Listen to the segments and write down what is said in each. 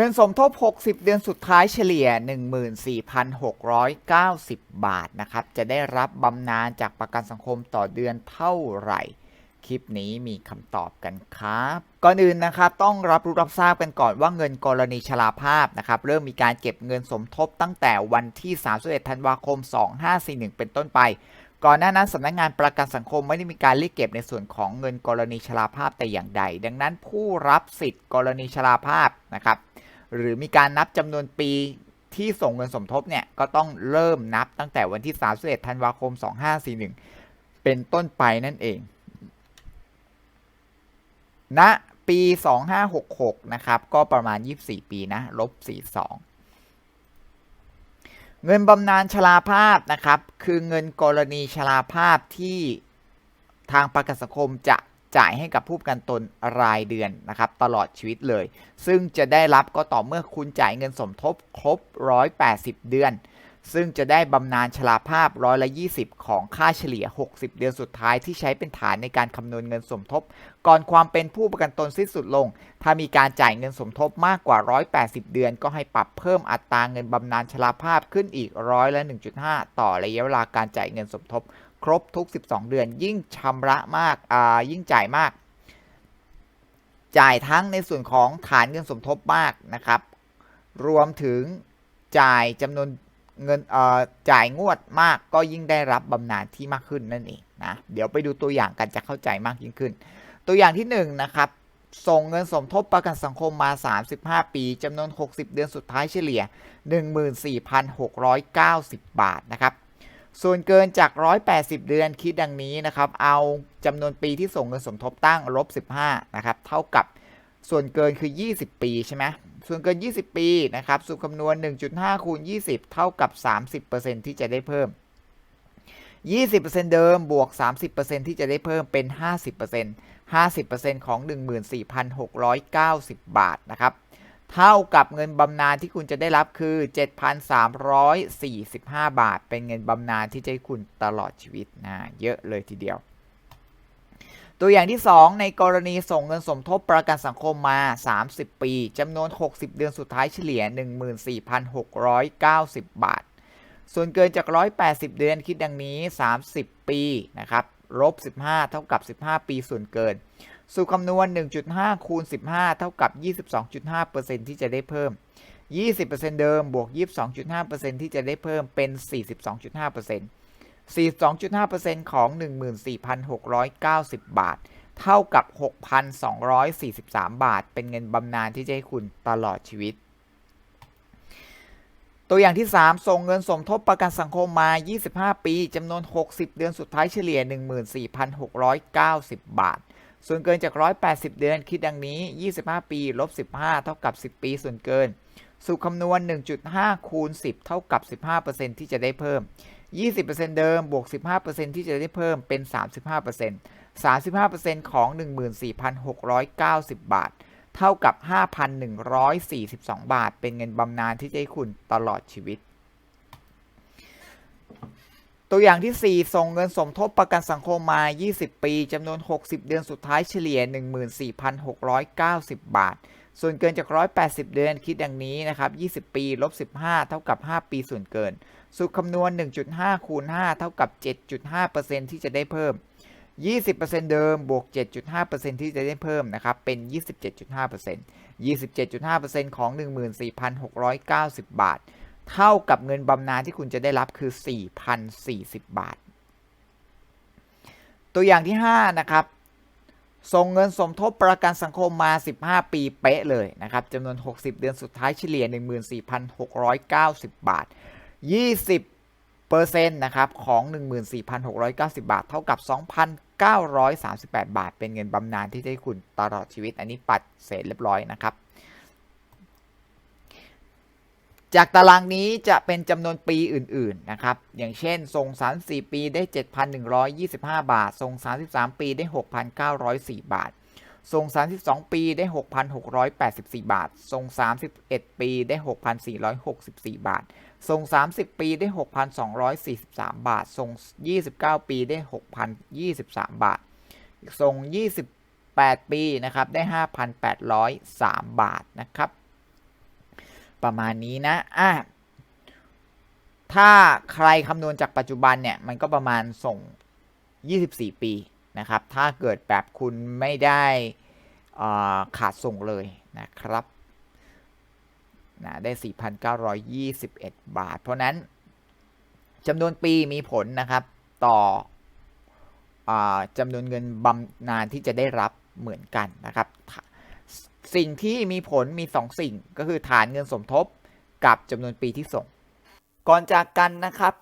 เงินสมทบ 60 เดือนสุดท้ายเฉลี่ย 14,690 บาทนะครับ จะได้รับบำนาญจากประกันสังคมต่อเดือนเท่าไหร่ คลิปนี้มีคำตอบกันครับ ก่อนอื่นนะครับต้องรับรู้รับทราบกันก่อนว่าเงินกรณีชราภาพนะครับเริ่มมีการเก็บเงินสมทบตั้งแต่วันที่ 31 ธันวาคม 2541 เป็นต้นไป ก่อนหน้านั้นสำนักงานประกันสังคมไม่ได้มีการเรียกเก็บในส่วนของเงินกรณีชราภาพแต่อย่างใด ดังนั้นผู้รับสิทธิ์กรณีชราภาพนะครับ หรือมีการนับจำนวนปีที่ส่งเงินสมทบเนี่ยก็ต้องเริ่มนับตั้งแต่วันที่ 31 ธันวาคม 2541 เป็นต้นไปนั่นเองณปี 2566 นะครับ ก็ประมาณ 24 ปีนะลบ 42 เงินบำนาญชราภาพนะครับ คือเงินกรณีชราภาพที่ทางประกันสังคมจะ จ่ายให้กับผู้ประกันตนรายเดือนนะครับตลอดชีวิตเลย ซึ่งจะได้รับก็ต่อเมื่อคุณจ่ายเงินสมทบครบ 180 เดือน ซึ่งจะได้บำนาญชราภาพร้อยละ20 ของค่าเฉลี่ย 60 เดือนสุดท้ายที่ใช้เป็นฐานในการคำนวณเงินสมทบ ก่อนความเป็นผู้ประกันตนสิ้นสุดลง ถ้ามีการจ่ายเงินสมทบมากกว่า 180 เดือน ก็ให้ปรับเพิ่มอัตราเงินบำนาญชราภาพขึ้นอีกร้อยละ1.5 ต่อระยะเวลาการจ่ายเงินสมทบ ครบทุก 12 เดือน ยิ่งชำระมากอ่ายิ่งจ่ายมาก จ่ายทั้งในส่วนของฐานเงินสมทบมากนะครับ รวมถึงจ่ายจำนวนเงินเอ่อจ่ายงวดมากก็ยิ่งได้รับบำนาญที่มากขึ้นนั่นเองนะเดี๋ยวไปดูตัวอย่างกันจะเข้าใจมากยิ่งขึ้น ตัวอย่างที่1นงนะครับส่งเงินสมทบประกันสังคมมา 35 ปีจำนวน 60 เดือนสุดท้ายเฉลี่ย 14,690 บาทนะครับ ส่วนเกินจาก 180 เดือนคิดดังนี้นะครับ เอาจำนวนปีที่ส่งเงินสมทบตั้งลบ 15 นะครับ เท่ากับส่วนเกินคือ 20 ปีใช่ไหมส่วนเกิน 20 ปีนะครับสูตรคำนวณ 1.5 คูณ 20 เท่ากับ 30%ที่จะได้เพิ่ม 20%เดิมบวก 30%ที่จะได้เพิ่มเป็น 50% 50%ของ 14,690 บาทนะครับ เท่ากับเงินบำนาญที่คุณจะได้รับคือ 7,345 บาท เป็นเงินบำนาญที่จะให้คุณตลอดชีวิตนะเยอะเลยทีเดียว ตัวอย่างที่ 2 ในกรณีส่งเงินสมทบประกันสังคมมา 30 ปีจำนวน 60 เดือนสุดท้ายเฉลี่ย 14,690 บาท ส่วนเกินจาก 180 เดือนคิดดังนี้ 30 ปีนะครับลบ15 เท่ากับ 15 ปีส่วนเกิน สูตรคำนวณ 1.5 คูณ 15 เท่ากับ 22.5%ที่จะได้เพิ่ม 20%เดิมบวก 22.5%ที่จะได้เพิ่มเป็น 42.5% 42.5%ของ 14,690 บาท เท่ากับ 6,243 บาท เป็นเงินบำนาญที่จะให้คุณตลอดชีวิต ตัวอย่างที่ 3 ส่งเงินสมทบประกันสังคมมา 25 ปีจำนวน 60 เดือนสุดท้ายเฉลี่ย 14,690 บาท ส่วนเกินจาก 180 เดือนคิดดังนี้ 25 ปีลบ15 เท่ากับ 10 ปีส่วนเกิน สูตรคำนวณ 1.5 คูณ 10 เท่ากับ 15%ที่จะได้เพิ่ม 20%เดิมบวก 15%ที่จะได้เพิ่มเป็น 35% 35%ของ 14,690 บาท เท่ากับ 5,142 บาท เป็นเงินบำนาญที่จะให้คุณตลอดชีวิต ตัวอย่างที่ 4 ส่งเงินสมทบประกันสังคมมา 20 ปี จำนวน 60 เดือนสุดท้ายเฉลี่ย 14,690 บาท ส่วนเกินจาก 180 เดือนคิดดังนี้นะครับ 20 ปี ลบ 15 เท่ากับ 5 ปีส่วนเกิน สูตรคำนวณ 1.5 คูณ 5 เท่ากับ 7.5%ที่จะได้เพิ่ม 20%เดิม บวก 7.5%ที่จะได้เพิ่มนะครับ เป็น 27.5% 27.5%ของ 14,690 บาท เท่ากับเงินบำนาญที่คุณจะได้รับคือ 4,040 บาท ตัวอย่างที่ 5 นะครับ ส่งเงินสมทบประกันสังคมมา 15 ปีเป๊ะเลยนะครับจำนวน 60 เดือนสุดท้ายเฉลี่ย 14,690 บาท 20เปอร์เซ็นต์นะครับของ 14,690 บาท เท่ากับ 2,938 บาท เป็นเงินบำนาญที่ได้คุณตลอดชีวิต อันนี้ปัดเสร็จเรียบร้อยนะครับ จากตารางนี้จะเป็นจำนวนปีอื่นๆนะครับ อย่างเช่นส่ง34 ปีได้ 7,125 บาทส่ง33 ปีได้ 6,904 บาทส่ง32 ปีได้ 6,684 บาทส่ง31 ปีได้ 6,464 บาทส่ง30 ปีได้ 6,243 บาทส่ง29 ปีได้ 6,023 บาทส่ง28 ปีนะครับได้ 5,803 บาทนะครับ ประมาณนี้นะอะถ้าใครคำนวณจากปัจจุบันเนี่ย มันก็ประมาณส่ง 24 ปีนะครับ ถ้าเกิดแบบคุณไม่ได้ขาดส่งเลยนะครับนะได้ 4,921 บาท เพราะนั้นจำนวนปีมีผลนะครับ ต่ออจำนวนเงินบำนาญที่จะได้รับเหมือนกันนะครับ สิ่งที่มีผลมี 2 สิ่งก็คือฐานเงินสมทบกับจำนวนปีที่ส่ง ก่อนจากกันนะครับ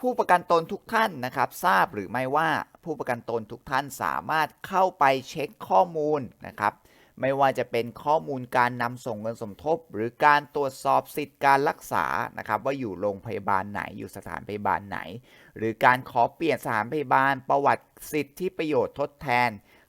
ผู้ประกันตนทุกท่านนะครับ ทราบหรือไม่ว่าผู้ประกันตนทุกท่านสามารถเข้าไปเช็คข้อมูลนะครับ ไม่ว่าจะเป็นข้อมูลการนำส่งเงินสมทบ หรือการตรวจสอบสิทธิการรักษานะครับ ว่าอยู่โรงพยาบาลไหนอยู่สถานพยาบาลไหน หรือการขอเปลี่ยนสถานพยาบาลประวัติสิทธิประโยชน์ทดแทน